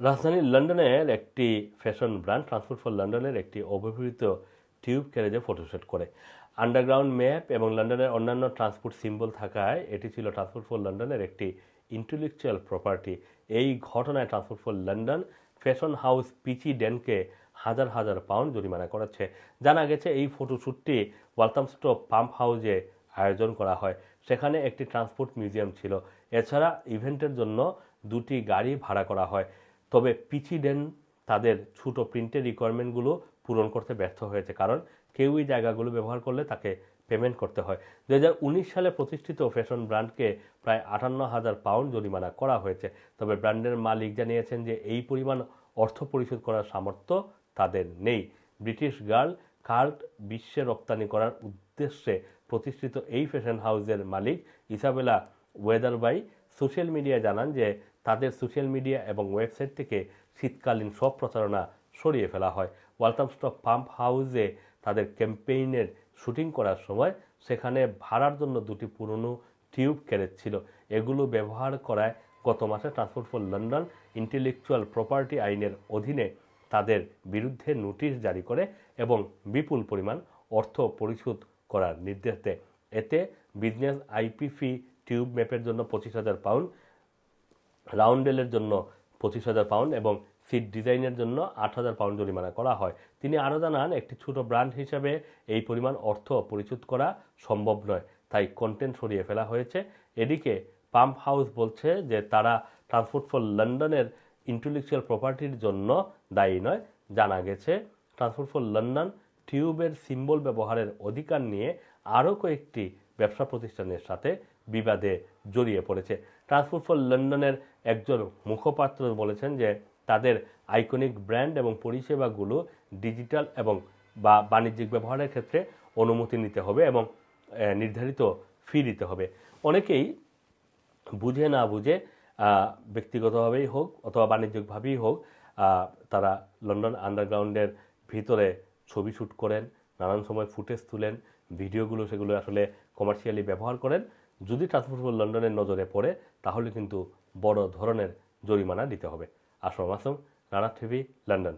রাজধানী লন্ডনের একটি ফ্যাশন ব্র্যান্ড ট্রান্সপোর্ট ফর লন্ডনের একটি অব্যবহৃত টিউব ক্যারেজে ফটোশুট করে। আন্ডারগ্রাউন্ড ম্যাপ এবং লন্ডনের অন্যান্য ট্রান্সপোর্ট সিম্বল থাকায় এটি ছিল ট্রান্সপোর্ট ফর লন্ডনের একটি ইন্টেলেকচুয়াল প্রপার্টি। এই ঘটনায় transport for London fashion house peachy ডেনকে হাজার হাজার পাউন্ড জরিমানা করাচ্ছে জানা গেছে, এই ফটোশ্যুটটি ওয়ালথামস্টো পাম্প হাউসে আয়োজন করা হয়। সেখানে একটি ট্রান্সপোর্ট মিউজিয়াম ছিল। এছাড়া ইভেন্টের জন্য দুটি গাড়ি ভাড়া করা হয়। তবে পিচি ডেন তাদের ছোটো প্রিন্টের রিকোয়ারমেন্টগুলো পূরণ করতে ব্যর্থ হয়েছে। কারণ কেউ এই জায়গাগুলো ব্যবহার করলে তাকে পেমেন্ট করতে হয়। দু হাজার উনিশ সালে প্রতিষ্ঠিত ফ্যাশন ব্র্যান্ডকে প্রায় আটান্ন হাজার পাউন্ড জরিমানা করা হয়েছে। তবে ব্র্যান্ডের মালিক জানিয়েছেন যে এই পরিমাণ অর্থ পরিশোধ করার সামর্থ্য তাদের নেই। ব্রিটিশ গার্ল কার্ট বিশ্বে রপ্তানি করার উদ্দেশ্যে প্রতিষ্ঠিত এই ফ্যাশন হাউসের মালিক ইসাবেলা ওয়েদারবাই সোশ্যাল মিডিয়ায় জানান যে তাদের সোশ্যাল মিডিয়া এবং ওয়েবসাইট থেকে শীতকালীন সব প্রচারণা সরিয়ে ফেলা হয়। ওয়ালথামস্টক পাম্প হাউসে তাদের ক্যাম্পেইনের শুটিং করার সময় সেখানে ভাড়ার জন্য দুটি পুরনো টিউব ক্যারেজ ছিল। এগুলো ব্যবহার করায় গত মাসে transport for London intellectual property আইনের অধীনে তাদের বিরুদ্ধে নোটিশ জারি করে এবং বিপুল পরিমাণ অর্থ পরিশোধ করার নির্দেশ দেয়। এতে বিজনেস আইপি ফি টিউব ম্যাপের জন্য পঁচিশ হাজার পাউন্ড রাউন্ডেলের জন্য পঁচিশ হাজার পাউন্ড এবং সিট ডিজাইনের জন্য আট হাজার পাউন্ড জরিমানা করা হয়। তিনি আরও জানান, একটি ছোট ব্র্যান্ড হিসাবে এই পরিমাণ অর্থ পরিশোধ করা সম্ভব নয়, তাই কন্টেন্ট সরিয়ে ফেলা হয়েছে। এদিকে পাম্প হাউস বলছে যে তারা ট্রান্সপোর্ট ফর লন্ডনের ইন্টেলেকচুয়াল প্রপার্টির জন্য দায়ী নয়। জানা গেছে, ট্রান্সপোর্ট ফর লন্ডন টিউবের সিম্বল ব্যবহারের অধিকার নিয়ে আরও কয়েকটি ব্যবসা প্রতিষ্ঠানের সাথে বিবাদে জড়িয়ে পড়েছে। ট্রান্সপোর্ট ফর লন্ডনের একজন মুখপাত্র বলেছেন যে, তাদের আইকনিক ব্র্যান্ড এবং পরিষেবাগুলো ডিজিটাল এবং বা বাণিজ্যিক ব্যবহারের ক্ষেত্রে অনুমতি নিতে হবে এবং নির্ধারিত ফি দিতে হবে। অনেকেই বুঝে না বুঝে ব্যক্তিগতভাবেই হোক অথবা বাণিজ্যিকভাবেই হোক তারা লন্ডন আন্ডারগ্রাউন্ডের ভিতরে ছবি শ্যুট করেন, নানান সময় ফুটেজ তুলেন, ভিডিওগুলো সেগুলো আসলে কমার্শিয়ালি ব্যবহার করেন। যদি ট্রান্সপোর্ট ফর লন্ডনের নজরে পড়ে, তাহলে কিন্তু বড় ধরনের জরিমানা দিতে হবে। Assam Assam Rana TV London